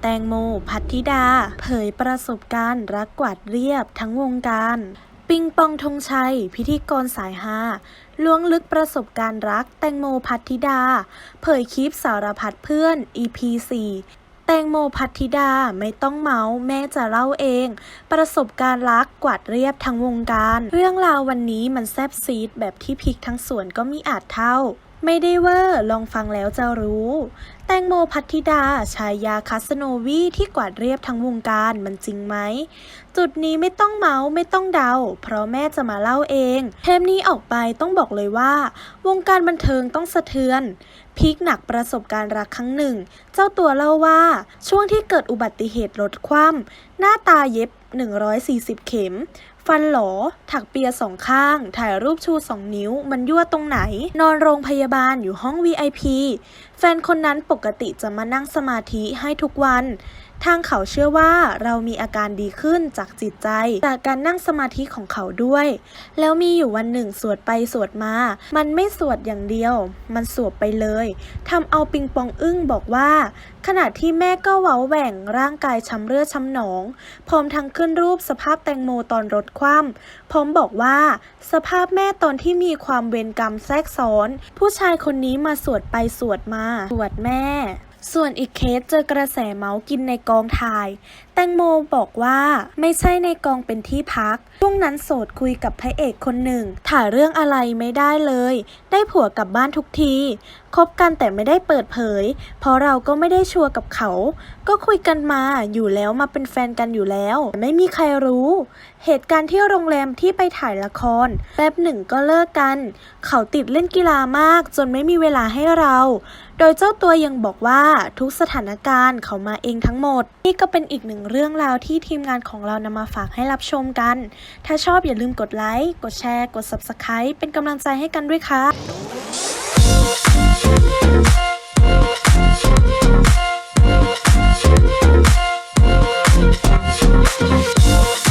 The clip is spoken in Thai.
แตงโม พัทธิดา เผยประสบการณ์รักกวาดเรียบทั้งวงการ ปิงปองธงชัย พิธีกรสายฮาล้วงลึกประสบการณ์รักแตงโมพัทธิดา เผยคลิปสารพัดเพื่อน EP 4แตงโมพัทธิดาไม่ต้องเมาส์แม่จะเล่าเอง ประสบการณ์รักกวาดเรียบทั้งวงการ เรื่องราววันนี้มันแซบซีดแบบที่พริกทั้งสวนก็มีอาจเท่า ไม่ได้เวอร์ลองฟังแล้วจะรู้ แตงโมพัทธิดา ชายาคาสโนวีที่กวาดเรียบทั้งวงการมันจริงไหม จุดนี้ไม่ต้องเมาส์ไม่ต้องเดา เพราะแม่จะมาเล่าเอง เทปนี้ออกไปต้องบอกเลยว่า วงการบันเทิงต้องสะเทือนพีคหนักประสบการณ์รักครั้งหนึ่ง เจ้าตัวเล่าว่า ช่วงที่เกิดอุบัติเหตุรถคว่ำหน้าตาเย็บ 140 เข็ม ฟันหลอ ถักเปียสองข้าง ถ่ายรูปชูสองนิ้ว มันยั่วตรงไหน นอนโรงพยาบาลอยู่ห้อง VIP แฟนคนนั้นปกติจะมานั่งสมาธิให้ทุกวัน ทางเขาเชื่อว่าเรามีอาการดีขึ้นจากจิตใจ จากการนั่งสมาธิของเขาด้วย แล้วมีอยู่วันหนึ่งสวดไปสวดมา มันไม่สวดอย่างเดียว มันสวดไปเลยทำเอาปิงปองอึ้งบอกว่า ขณะที่แม่ก็เว้าแหว่งร่างกายช้ำเลือดช้ำหนอง พร้อมทั้งขึ้นรูปสภาพแตงโมตอนรถคว่ำพร้อมบอกว่า สภาพแม่ตอนที่มีความเวรกรรมแทรกซ้อน ผู้ชายคนนี้มาสวดไปสวดมา สวดแม่ ส่วนอีกเคสเจอกระแสเมาส์กินในกองถ่าย ตงโมบอกว่าไม่ใช่ในกองเป็นที่พัก ช่วงนั้นโสดคุยกับพระเอกคนหนึ่ง ถ่ายเรื่องอะไรไม่ได้เลย ได้ผัวกลับบ้านทุกทีคบกันแต่ไม่ได้เปิดเผย เพราะเราก็ไม่ได้ชัวร์กับเขา ก็คุยกันมาอยู่แล้วมาเป็นแฟนกันอยู่แล้ว ไม่มีใครรู้ เหตุการณ์ที่โรงแรมที่ไปถ่ายละคร แป๊บหนึ่งก็เลิกกัน เขาติดเล่นกีฬามากจนไม่มีเวลาให้เรา โดยเจ้าตัวยังบอกว่าทุกสถานการณ์เขามาเองทั้งหมด นี่ก็เป็นอีกหนึ่งเรื่องราวที่ทีมงานของเรานำมาฝากให้รับชมกัน ถ้าชอบอย่าลืมกดไลค์ กดแชร์ กด Subscribe เป็นกำลังใจให้กันด้วยค่ะ Thank.